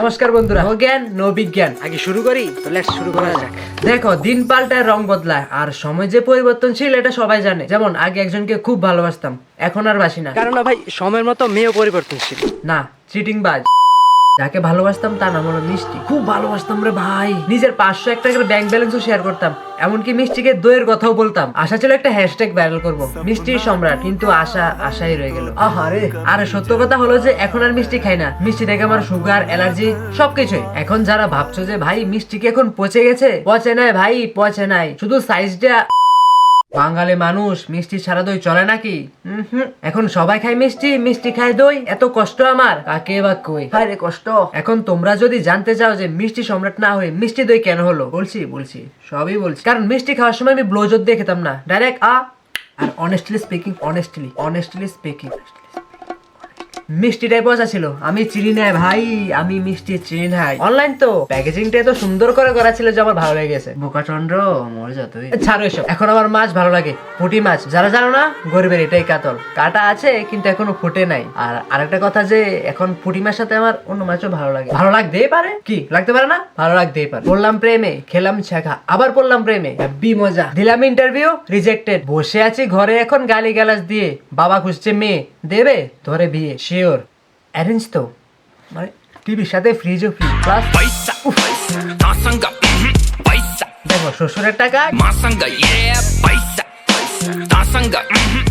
নমস্কার বন্ধুরা। জ্ঞান নো বিজ্ঞান আগে শুরু করি তো লেটস শুরু করা যাক। দেখো দিন পাল্টায় রং বদলায় আর সময় যে পরিবর্তনশীল এটা সবাই জানে। যেমন আগে একজনকে খুব ভালোবাসতাম এখন আর বাসি না। কারণ না ভাই সময়ের মতো মেয়েও পরিবর্তনশীল। না চিটিং বাজ। যাকে ভালোবাসতাম তার নাম হলো মিষ্টি। খুব ভালোবাসতাম রে ভাই। নিজের পাঁচশো এক টাকার ব্যাংক ব্যালেন্সও শেয়ার করতাম। এমনকি মিষ্টিকে দইয়ের কথাও বলতাম। আশা ছিল একটা হ্যাশট্যাগ ভাইরাল করব। মিষ্টির সম্রাট কিন্তু আশা আশাই রয়ে গেল। আহারে আরে সত্য কথা হলো যে এখন আর মিষ্টি খাই না। মিষ্টি থেকে আমার সুগার অ্যালার্জি সবকিছুই। এখন যারা ভাবছ যে ভাই মিষ্টি কি এখন পচে গেছে? পচে নাই ভাই পচে নাই। শুধু সাইজটা বাঙালি মানুষ মিষ্টি ছাড়া দই চলে নাকি? এখন সবাই খায় মিষ্টি মিষ্টি খায় দই এত কষ্ট আমার। কাকে বা কই? আরে কষ্ট। এখন তোমরা যদি জানতে চাও যে মিষ্টি সম্রাট না হয়ে মিষ্টি দই কেন হলো বলছি বলছি সবই বলছি। কারণ মিষ্টি খাওয়ার সময় আমি ব্লোজর দিয়ে খেতাম না। ডাইরেক্ট আ আর honestly speaking honestly honestly speaking মিষ্টিটাই পচা ছিল। আমি চিনি নাই ভাই আমি মিষ্টি চিনি নাই। অনলাইন তো। প্যাকেজিংটা তো সুন্দর করে করা ছিল যে আমার ভালো লেগেছে বোকাচন্দ্র মরে যা তুই। ছাড়ো এসব। এখন আমার মাছ ভালো লাগে পুঁটি মাছ। যারা জানো না গরিবের এটাই কাতল। কাটা আছে কিন্তু এখনও ফুটে নাই। আর আরেকটা কথা যে এখন পুঁটি মাছ সাথে আমার অন্য মাছও ভালো লাগে। ভালো লাগতেই পারে। কি লাগতে পারে না? ভালো লাগতেই পারে। পড়লাম প্রেমে খেলাম ছেঁকা। আবার পড়লাম প্রেমে। বি মজা। দিলাম ইন্টারভিউ রিজেক্টেড বসে আছি ঘরে এখন গালি গালাজ দিয়ে। বাবা খুঁজছে মেয়ে। দেবে? ধরে বিয়ে। শিওর অ্যারেঞ্জ তো মানে টিভির সাথে ফ্রিজও free plus Paisa, paisa, tasanga, mhm, paisa, দেখো শ্বশুরের টাকা masanga, yeah, paisa, paisa, tasanga, mhm,